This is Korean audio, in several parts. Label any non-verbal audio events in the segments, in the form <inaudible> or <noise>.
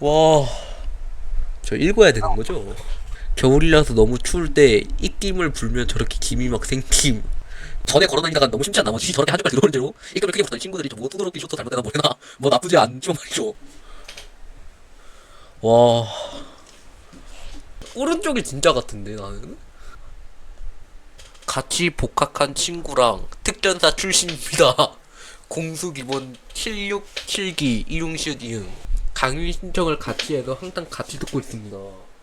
와, 저 읽어야 되는 거죠? 겨울이라서 너무 추울 때 입김을 불면 저렇게 김이 막 생김. 전에 걸어다니다가 너무 심지 않나? 뭐 저렇게 한 줄까지 들어오는 대로 입김을 크게 붙던 친구들이 뭐 두드러기 쇼트 잘못되나 뭐래나 뭐 나쁘지 않죠 말이죠. 와, 오른쪽이 진짜 같은데 나는. 같이 복학한 친구랑 특전사 출신입니다. <laughs> 공수 기본 76, 7기, 이용시옷 이응. 강의 신청을 같이 해서 항상 같이 듣고 있습니다.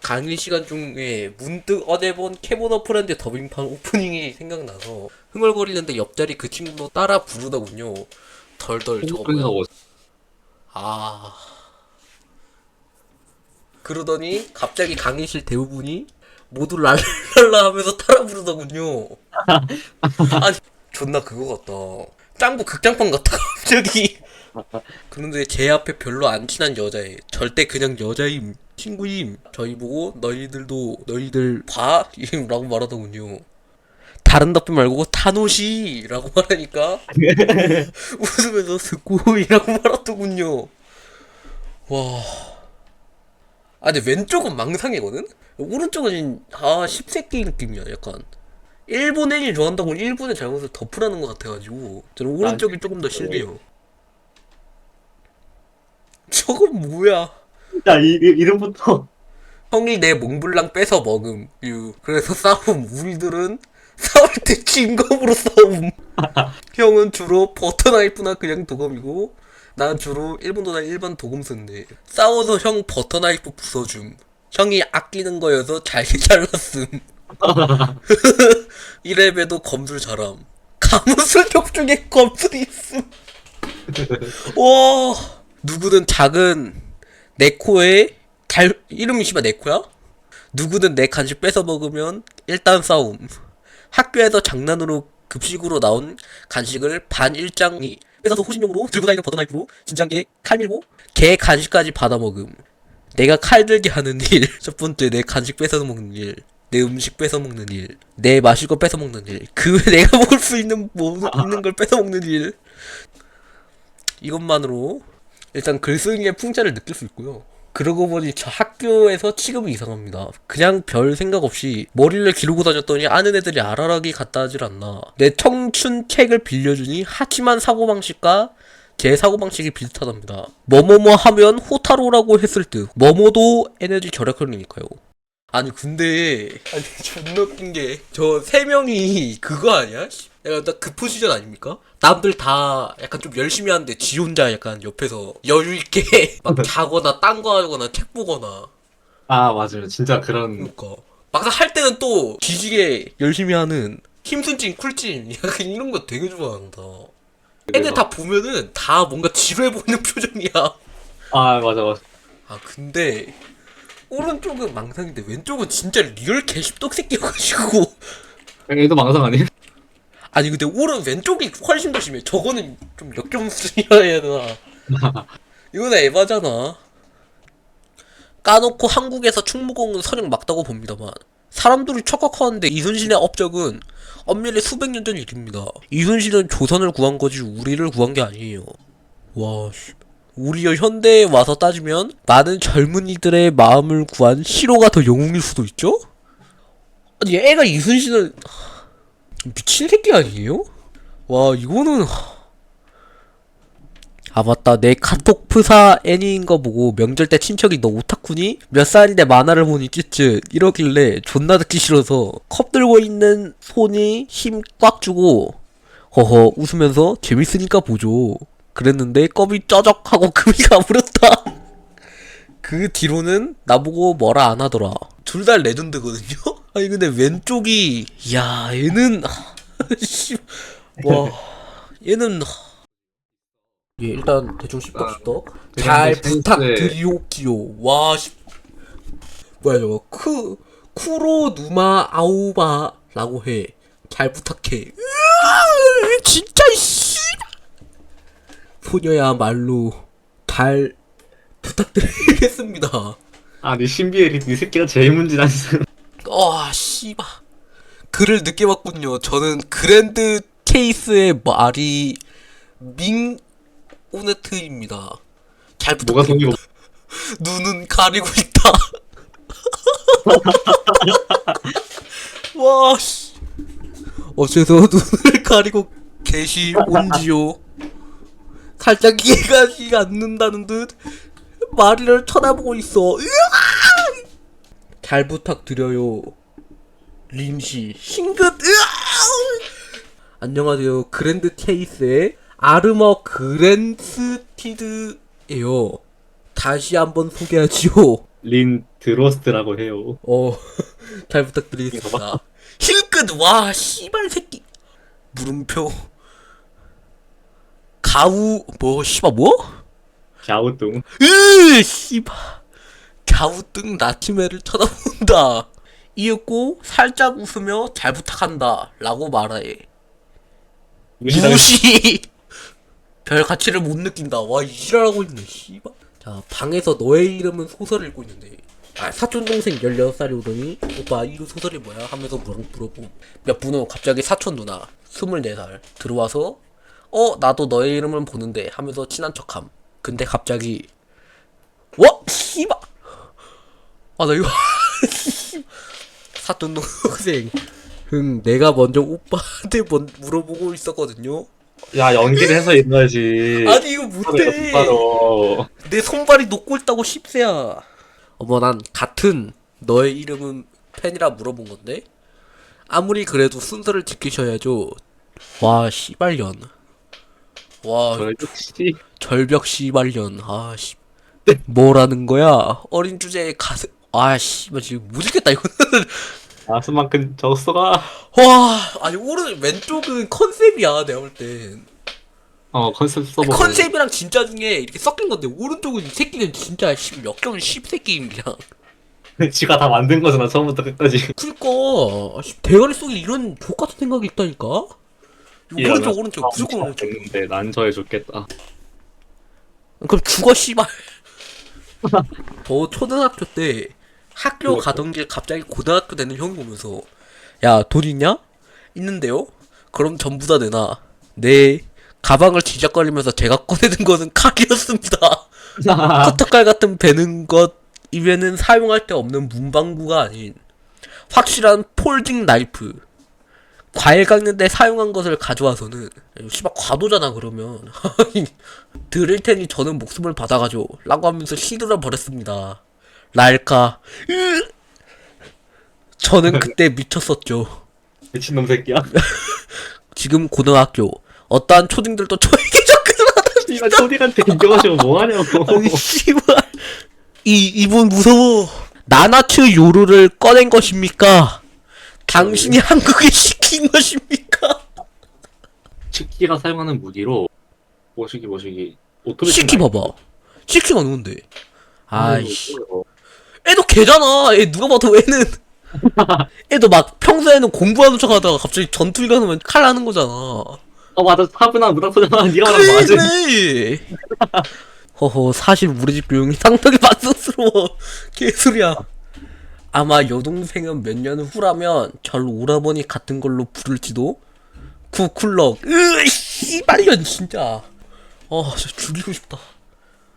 강의 시간 중에 문득 어제 본 캐보너 프렌드 더빙판 오프닝이 생각나서 흥얼거리는데 옆자리 그 친구도 따라 부르더군요. 덜덜 저거 뭐야? 하고 아. 그러더니 갑자기 강의실 대부분이 모두 랄랄라 <laughs> 하면서 따라 부르더군요. <laughs> 아니, 존나 그거 같다. 짱구 극장판 같다, <laughs> 갑자기. 그런데 제 앞에 별로 안 친한 여자애. 절대 그냥 여자임. 친구임. 저희 보고 너희들도 너희들 봐? <laughs> 라고 말하더군요. 다른 답변 말고 타노시! 라고 말하니까 <laughs> 웃으면서 스코이라고 말하더군요. 와. 아, 근데 왼쪽은 망상이거든? 오른쪽은, 아, 10세기 느낌이야, 약간. 일본 애니 좋아한다고 일본의 잘못을 덮으라는 것 같아가지고. 저는 오른쪽이 조금 더 실해요. 저건 뭐야? 야, 이, 이 이름부터. 형이 내 몽블랑 뺏어 먹음. 유. 그래서 싸움. 우리들은 싸울 때 진검으로 싸움. <laughs> 형은 주로 버터 나이프나 그냥 도검이고, 난 주로 일본 도나 일반 도검 쓴대. 싸워서 형 버터 나이프 부숴줌. 형이 아끼는 거여서 잘게 <laughs> 잘랐음. <laughs> 이래봬도 검술 잘함. 가무술족 중에 검술이 있음. 와, 누구든 작은 내 코에 달 이름이 씨발 내 코야? 누구든 내 간식 뺏어 먹으면 일단 싸움. 학교에서 장난으로 급식으로 나온 간식을 반 일장이 뺏어서 호신용으로 들고 다니는 버터나이프로 진작에 칼 밀고 개 간식까지 받아 먹음. 내가 칼 들게 하는 일. <laughs> 첫 번째 내 간식 뺏어 먹는 일. 내 음식 뺏어 먹는 일. 내 마실 거 뺏어 먹는 일. 그외 내가 먹을 수 있는 뭐 있는 걸 뺏어 먹는 일. 이것만으로 일단 글쓰기의 풍자를 느낄 수 있고요. 그러고 보니 저 학교에서 취급이 이상합니다. 그냥 별 생각 없이 머리를 기르고 다녔더니 아는 애들이 알아라기 갖다 하질 않나. 내 청춘 책을 빌려주니 하지만 사고방식과 제 사고방식이 비슷하답니다. 뭐뭐뭐 하면 호타로라고 했을 듯. 뭐뭐도 에너지 절약형이니까요. 아니 근데 아니 존나 웃긴 게 저 세 명이 그거 아니야? 약간 딱그 포지션 아닙니까? 남들 다 약간 좀 열심히 하는데 지 혼자 약간 옆에서 여유 있게 <laughs> 막 자거나 딴 거 하거나 책 보거나 아, 맞아요. 진짜 그런. 그러니까 막상 할 때는 또 뒤지게 열심히 하는 힘순 찐 쿨찐 <laughs> 약간 이런 거 되게 좋아한다. 애들 다 보면은 다 뭔가 지루해 보이는 <laughs> 표정이야. 아, 맞아, 맞아. 아 근데 오른쪽은 망상인데 왼쪽은 진짜 리얼 개십떡 새끼여가지고. 얘도 망상 아니에요? 아니 근데 오른 왼쪽이 훨씬 더 심해. 저거는 좀 역겹순이라 해야 되나. <laughs> 이거는 에바잖아. 까놓고 한국에서 충무공은 선행 맞다고 봅니다만 사람들이 착각하는데 이순신의 업적은 엄밀히 수백 년 전 일입니다. 이순신은 조선을 구한 거지 우리를 구한 게 아니에요. 와 씨. 우리가 현대에 와서 따지면 많은 젊은이들의 마음을 구한 시로가 더 영웅일 수도 있죠? 아니 애가 이순신을 미친 새끼 아니에요? 와 이거는 아 맞다 내 카톡 프사 애니인 거 보고 명절 때 친척이 너 오타쿠니? 몇 살인데 만화를 보니 찌찌 이러길래 존나 듣기 싫어서 컵 들고 있는 손이 힘 꽉 주고 허허 웃으면서 재밌으니까 보죠 그랬는데 껍이 쩌적 하고 <laughs> 금이 가버렸다. 그 뒤로는 나보고 뭐라 안 하더라. 둘 다 레전드거든요? <laughs> 아니 근데 왼쪽이 야 얘는 <laughs> 씨, 와 얘는 예 일단 대충 씹덕씹덕 잘 대충 부탁드리오키요 와 씨. 뭐야 저거. 크 쿠로 누마 아우바라고 해잘 부탁해. 으아, 진짜 씨 소녀야말로 잘 부탁드리겠습니다 아, 네 신비의 네 새끼가 제일 문제라니까. 와, 씨바. 글을 늦게 봤군요. 저는 그랜드 케이스의 말이 밍 오네트입니다. 잘 뭐가 부탁드립니다. 눈은 가리고 있다. <laughs> 와, 씨. 어째서 눈을 가리고 계시 온지요? 살짝 이해가 지 않는다는 듯 마리를 쳐다보고 있어. 으아! 잘 부탁드려요. 림씨 싱긋 으아! 안녕하세요 그랜드 체이스의 아르머 그랜스티드예요 다시 한번 소개하지요 린 드로스트라고 해요. 어, <laughs> 잘 부탁드리겠습니다. 힐끗, 와, 씨발 새끼. 물음표. 가우, 뭐, 씨발, 뭐? 갸우뚱. 으, 씨발. 갸우뚱 나치매를 쳐다본다. 이윽고 살짝 웃으며 잘 부탁한다. 라고 말해. 무시당. 무시! 별 가치를 못 느낀다. 와, 이지랄하고 있네, 씨발. 자, 방에서 너의 이름은 소설을 읽고 있는데, 아, 사촌 동생 16살이 오더니, 오빠, 이 소설이 뭐야? 하면서 물어, 물어봄. 몇분 후 갑자기 사촌 누나, 24살, 들어와서, 어, 나도 너의 이름을 보는데, 하면서 친한 척함. 근데 갑자기, 와! 씨발! 아, 나 이거, <laughs> 사촌 동생. 응, 내가 먼저 오빠한테 먼, 물어보고 있었거든요. 야 연기를 해서 읽어야지. 아니 이거 못해 바로. 내 손발이 녹고 있다고 십세야 어머 난 같은 너의 이름은 팬이라 물어본 건데 아무리 그래도 순서를 지키셔야죠 와 씨발년 와 역시. 절벽 씨발년. 아씨. 뭐라는 거야? 어린 주제에 가슴 아 씨발 지금 무지겠다 이거는. <laughs> 아스만큼 적서가. 와 아니 오른 왼쪽은 컨셉이야 내가 볼 땐. 어 컨셉 써보고. 컨셉이랑 진짜 중에 이렇게 섞인 건데 오른쪽은 이 새끼는 진짜 씨, 역경 10새끼임 그냥 지가 다 만든 거잖아 처음부터 끝까지. 그니까 아, 씨, 대가리 속에 이런 족같은 생각이 있다니까? 야, 오른쪽 나 오른쪽. 무조건 오른쪽. 됐는데 난 저해줬겠다. 그럼 죽어 씨발. 저 초등학교 때 학교 가던 길 갑자기 고등학교 되는 형이 오면서 야 돈 있냐? 있는데요? 그럼 전부 다 내놔. 네 가방을 지적거리면서 제가 꺼내든 것은 칼이었습니다. 커터칼 <laughs> 같은 베는 것 이외에는 사용할 데 없는 문방구가 아닌 확실한 폴딩 나이프 과일 깎는데 사용한 것을 가져와서는 씨발 과도잖아 그러면 <laughs> 드릴 테니 저는 목숨을 받아가죠 라고 하면서 시들어 버렸습니다 랄까 으! 저는 그때 미쳤었죠 미친놈 새끼야. <laughs> 지금 고등학교 어떠한 초딩들도 저에게 접근을 이가 초딩한테 인정하시면 뭐하냐고. <laughs> 아니 씨발 이 이분 무서워 나나츠 요루를 꺼낸 것입니까? 당신이 한국에 시킨 것입니까? 치키가 사용하는 무기로 모시기 모시기. 오토매틱 시키. 봐봐. 시키가 누군데? 아이씨. 어, 애도 걔잖아. 얘 누가 봐도 애는. <laughs> 애도 막 평소에는 공부하는 척 하다가 갑자기 전투 일어나면 칼 나는 거잖아. 어 맞아. 사부나 무닥부잖아. 네가 말한 거 맞아. 그래. <laughs> 허허 사실 우리 집 교육이 상당히 만족스러워. <laughs> 개소리야 아마 여동생은 몇 년 후라면 절 오라버니 같은 걸로 부를지도? 구쿨럭. 으 씨발년 진짜. 어저 죽이고 싶다.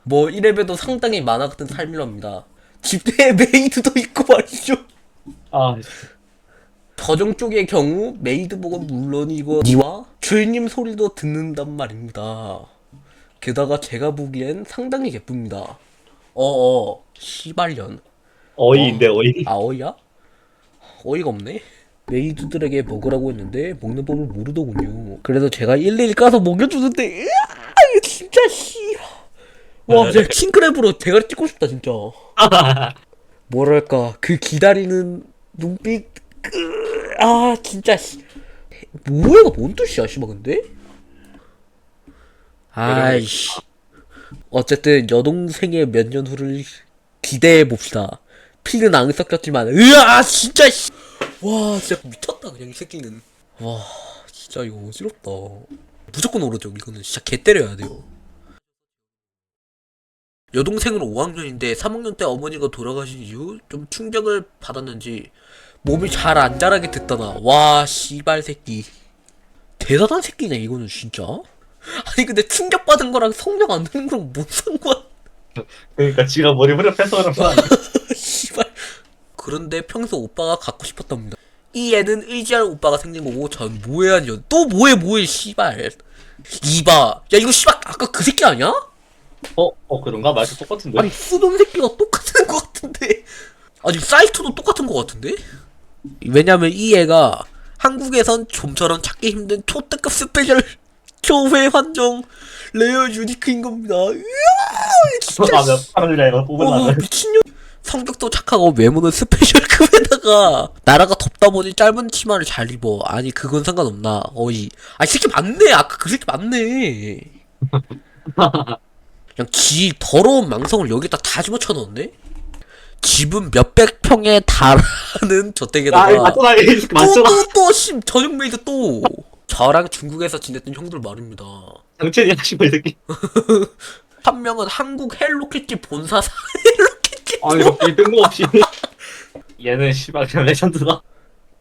뭐 이래봬도 상당히 만화 같은 삶이랍니다. 집에 <laughs> 메이드도 있고 말이죠. 아 저정 쪽의 경우 메이드복은 물론이고 니와 주인님 소리도 듣는단 말입니다. 게다가 제가 보기엔 상당히 예쁩니다. 어어. 시발년 어이인데 어이 아 어이야? 어이가 없네. 메이드들에게 먹으라고 했는데 먹는 법을 모르더군요. 그래서 제가 일일이 까서 먹여주는데 으아 진짜 씨. 와 진짜 <laughs> 킹크랩으로 대가리 찍고 싶다 진짜. <laughs> 뭐랄까 그 기다리는 눈빛 그... 아 진짜 씨 뭐야가 뭔 뜻이야 씨발 근데 아이씨 어쨌든 여동생의 몇 년 후를 기대해 봅시다 피는 안 섞였지만 으아 진짜 씨. 와 진짜 미쳤다 그냥 이 새끼는. 와 진짜 이거 어지럽다. 무조건 오르죠 이거는. 진짜 개 때려야 돼요. 여동생은 5학년인데 3학년 때 어머니가 돌아가신 이후 좀 충격을 받았는지 몸이 잘 안 자라게 됐다나. 와 씨발 새끼. 대단한 새끼네 이거는 진짜? 아니 근데 충격받은 거랑 성적 안 되는 거랑 뭔 상관? 그러니까 지가 머리 후려 패서 그런 거 아니야? <laughs> 그런데 평소 오빠가 갖고 싶었답니다. 이 애는 의지할 오빠가 생긴 거고 전 뭐해야 하냐. 또 뭐해 뭐해 씨발. 이봐. 야 이거 씨발 아까 그 새끼 아니야? 어? 어 그런가? 말도 똑같은데? 아니 쓰던 새끼가 똑같은 것 같은데. 아니 사이트도 똑같은 것 같은데? 왜냐면 이 애가 한국에선 좀처럼 찾기 힘든 초특급 스페셜 초회 환정 레어 유니크인 겁니다. 으아, 진짜 아, 몇 사람이라 이거 어, 뽑으려면 미친년. 성격도 착하고 외모는 스페셜급에다가 <laughs> 나라가 덥다 보니 짧은 치마를 잘 입어. 아니 그건 상관없나. 어이. 아이 새끼 맞네. 아까 그 새끼 맞네. 그냥 지 더러운 망성을 여기다 다 집어쳐 넣었네. 집은 몇백 평에 달하는 아 저택에다가 맞잖아 맞잖아 또또또씨 저녁 메이드 또. 저랑 중국에서 지냈던 형들 말입니다. 당첸이 하시고 이 새끼 한 명은 한국 헬로키티 본사 사 헬로키티 아니 갑자기 뜬금없이. 얘는 씨발 그냥 레전드다.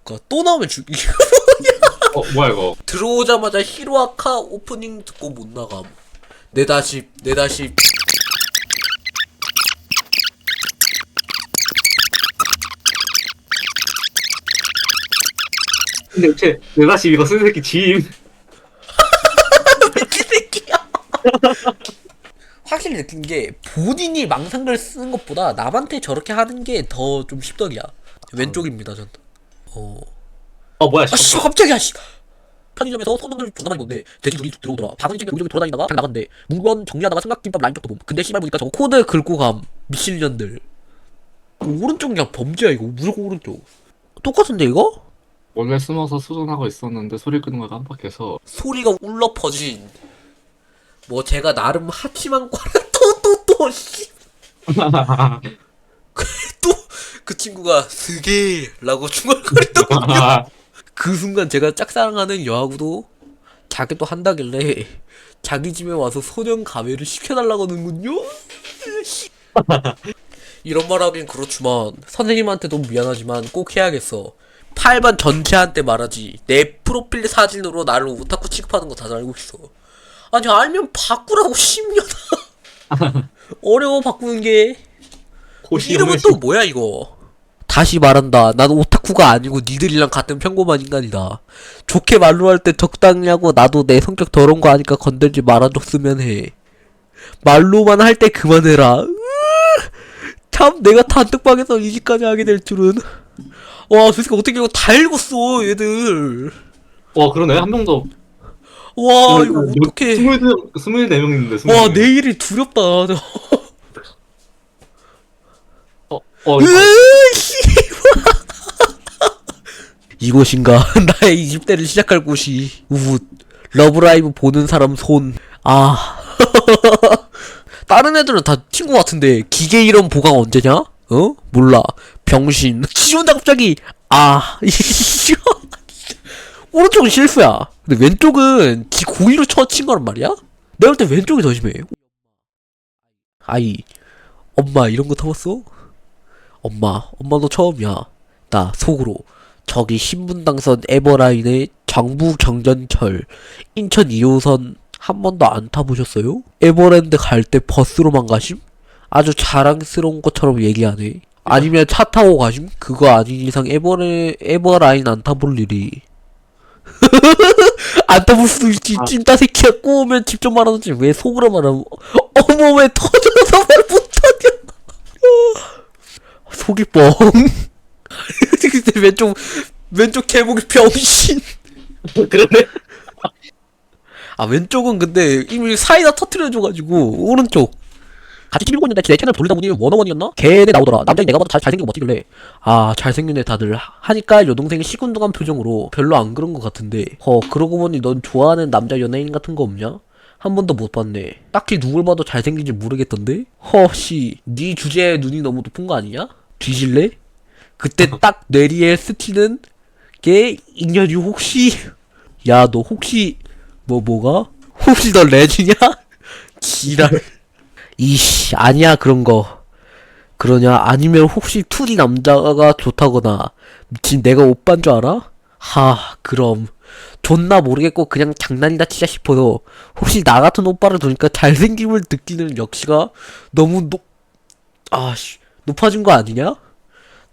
그러니까 또 나오면 죽이 <laughs> 어 뭐야 이거? 들어오자마자 히로아카 오프닝 듣고 못 나감. 내 다시 내 다시. 근데 대체 내 다시 이거 쓴 새끼 지임 <laughs> 이 새끼야 <laughs> 확실히 느낀 게 본인이 망상글 쓰는 것보다 남한테 저렇게 하는 게 더 좀 십덕이야 왼쪽입니다 전 어. 어 뭐야 아, 씨, 갑자기야, 씨. 편의점에서 소문을 존나 많이 보는데 돼지 둘이 들어오더라. 바구니 챙겨 여기저기 돌아다니다가 그냥 나갔는데 문건 정리하다가 삼각김밥 라인 쪽도 봄. 근데 씨발 보니까 저거 코드 긁고 감. 미친년들. 오른쪽 그냥 범죄야 이거. 무조건 오른쪽. 똑같은데 이거? 원래 숨어서 수전하고 있었는데 소리 끄는 거 깜빡해서 소리가 울러 퍼진. 뭐 제가 나름 하치만 과라 <laughs> 또또또 씨. <laughs> 또그 친구가 스게라고 중얼거리더군요. <laughs> 그 순간 제가 짝사랑하는 여하구도 자기도 한다길래 자기 집에 와서 소년 가외를 시켜달라고 하는군요. 이런 말 하긴 그렇지만 선생님한테도 미안하지만 꼭 해야겠어. 8반 전체한테 말하지. 내 프로필 사진으로 나를 오타쿠 취급하는 거 다들 알고 있어. 아니 알면 바꾸라고 <laughs> 10년아. <laughs> 어려워 바꾸는 게. 이름은 또 뭐야 이거? 다시 말한다. 난 오타쿠가 아니고 니들이랑 같은 평범한 인간이다. 좋게 말로 할 때 적당히 하고 나도 내 성격 더러운 거 아니까 건들지 말아줬으면 해. 말로만 할 때 그만해라. 참 내가 단톡방에서 이 짓까지 하게 될 줄은. 와, 솔직히 어떻게 이거 다 읽었어, 얘들. 와 그러네 한 명도 와, 이거. 스물 스물 네 명 있는데 스물 와, 내일이 두렵다. <laughs> 어, 어 이거 으이씨. <laughs> 이곳인가 <laughs> 나의 20대를 시작할 곳이 우붓 러브라이브 보는 사람 손 아. 다른 애들은 다 친구 같은데 기계 이름 보강 언제냐? 어? 몰라. 병신. 지운다 갑자기. 아. 오른쪽은 실수야. 근데 왼쪽은 지 고의로 쳐친 거란 말이야? 내가 볼 때 왼쪽이 더 심해. 아이. 엄마 이런 거 타봤어? 엄마, 엄마도 처음이야. 나 속으로 저기 신분당선 에버라인의 정부 경전철 인천 2호선 한 번도 안 타보셨어요? 에버랜드 갈 때 버스로만 가심? 아주 자랑스러운 것처럼 얘기하네. 아니면 차 타고 가심? 그거 아닌 이상 에버레, 에버라인 안 타볼 일이. <laughs> 안 타볼 수도 있지. 아. 찐따 새끼야 꼬우면 직접 말하지. 왜 속으로 말하면. 어머, 왜 터져서 말 못하냐. <laughs> 속이 뻥. <laughs> 근데 왼쪽 왼쪽 개목이 병신. 그러네 아 왼쪽은 근데 이미 사이다 터트려줘가지고 오른쪽. 같이 TV 보고 있는데 내 채널 돌리다 보니 원어원이었나? 걔네 나오더라. 남자이 내가 봐도 잘, 잘생긴 거 멋지길래 아 잘생긴 애 다들 하- 하니까 여동생이 시큰둥한 표정으로 별로 안 그런 것 같은데 허 그러고 보니 넌 좋아하는 남자 연예인 같은 거 없냐? 한 번도 못 봤네. 딱히 누굴 봐도 잘생긴지 모르겠던데? 허씨, 네 주제에 눈이 너무 높은 거 아니냐? 뒤질래? 그때 <laughs> 딱 뇌리에 스치는 게 인연이 혹시 야 너 혹시 뭐 뭐가? 혹시 너 레즈냐? 지랄 <laughs> 이씨 아니야 그런 거. 그러냐? 아니면 혹시 2D 남자가 좋다거나 미친 내가 오빠인 줄 알아? 하 그럼. 존나 모르겠고 그냥 장난이다 치자 싶어서 혹시 나 같은 오빠를 두니까 잘생김을 느끼는 역시가 너무 높 아씨 높아진 거 아니냐?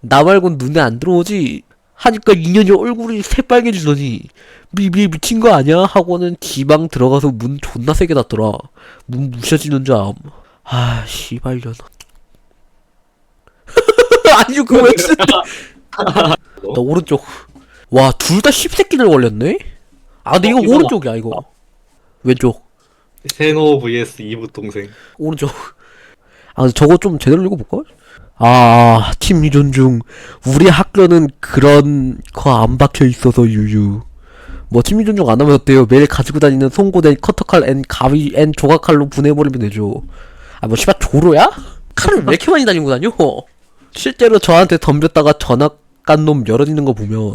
나 말곤 눈에 안 들어오지? 하니까 인연이 얼굴이 새빨개지더니 미미 미친 거 아니야? 하고는 지방 들어가서 문 존나 세게 닫더라. 문 부셔지는 줄 암 아 씨발 년 <laughs> 아니 그거 왜 쓰... <laughs> 나 오른쪽 와 둘 다 씹새끼들 걸렸네? 아 근데 어, 이거 이거 오른쪽이야 이거 왼쪽 세노 vs 이붓 동생. 오른쪽 아 근데 저거 좀 제대로 읽어볼걸? 아, 팀 존중. 우리 학교는 그런 거 안 박혀 있어서 유유. 뭐 팀 존중 안 하면 어때요? 매일 가지고 다니는 송곳엔 커터칼 앤 가위 앤 조각칼로 분해버리면 되죠. 아, 뭐 씨발 조로야? 칼을 왜 이렇게 많이 다니고 다녀? 실제로 저한테 덤볐다가 전학 간놈 열어지는 거 보면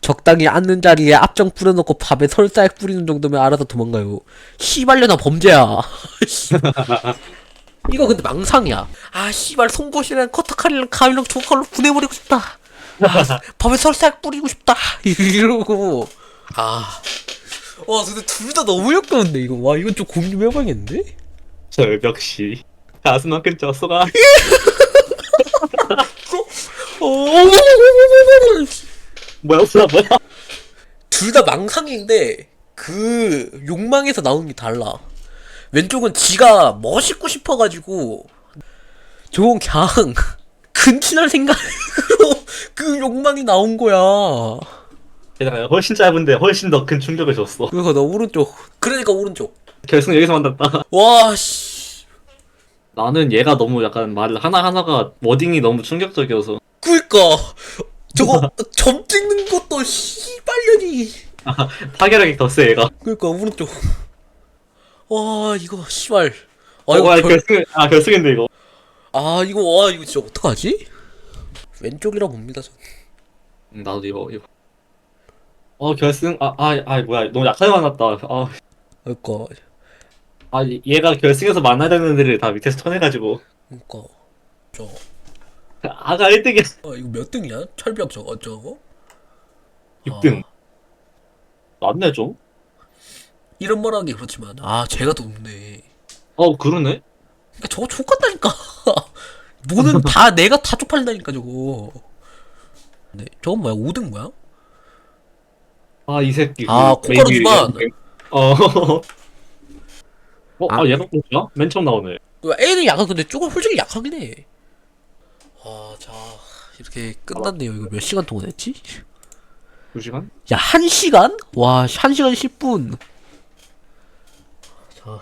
적당히 앉는 자리에 앞정 뿌려놓고 밥에 설사액 뿌리는 정도면 알아서 도망가요. 씨발려나 범죄야. <laughs> 이거 근데 망상이야. 아 씨발 송곳이랑 커터칼이랑 가위랑 조칼로 분해버리고 싶다. 아, 밥에 설사액 뿌리고 싶다. <laughs> 이러고 아. 와 근데 둘 다 너무 역겨운데 이거 와 이건 좀 고민 좀 해봐야겠는데? 절벽 씨. 가슴만큼. 어, 뭐야 뭐야 뭐야. 둘 다 망상인데 그 욕망에서 나오는 게 달라. 왼쪽은 지가 멋있고 싶어가지고 저건 그냥 근친할 생각으로 그 욕망이 나온 거야. 게다가 훨씬 짧은데 훨씬 더 큰 충격을 줬어. 그래서 나 오른쪽. 그러니까 오른쪽. 결승 여기서 만났다. 와 씨. 나는 얘가 너무 약간 말 하나 하나가 워딩이 너무 충격적이어서 그니까 저거 점 찍는 것도 씨발년이. <laughs> 타결하기 더세 얘가. 그니까 오른쪽. 와 이거 씨발. 아 어, 이거 아, 결... 결승 아 결승인데 이거. 아 이거 와 이거 진짜 어떡하지? 왼쪽이라 봅니다 전. 음, 나도 이거 이거. 어 결승 아아 아, 뭐야 너무 약하게 만났다. 아, 그니까 아 얘가 결승에서 만나야 되는 애들을 다 밑에서 쳐내가지고 그니까 저. 아가 1등이야. 아 이거 몇 등이야? 철벽 저거 저거? 6등. 맞네 좀. 이런 말하기 그렇지만 아 제가 더 높네. 어 그러네. 그러니까 저거 족같다니까. <laughs> 뭐는 다 <laughs> 내가 다 쪽팔린다니까 저거. 네 저건 뭐야 5등 뭐야? 아 이 새끼. 아, 그 콧가루지만. 메이비- 어. <laughs> 어, 아, 아. 얘가 뭐야? 맨 처음 나오네. 그 A는 약간 근데 조금 솔직히 약하긴 해. 아 자 이렇게 끝났네요. 이거 몇 시간 동안 했지? 2시간? 야, 1시간? 와, 1시간 10분. 자,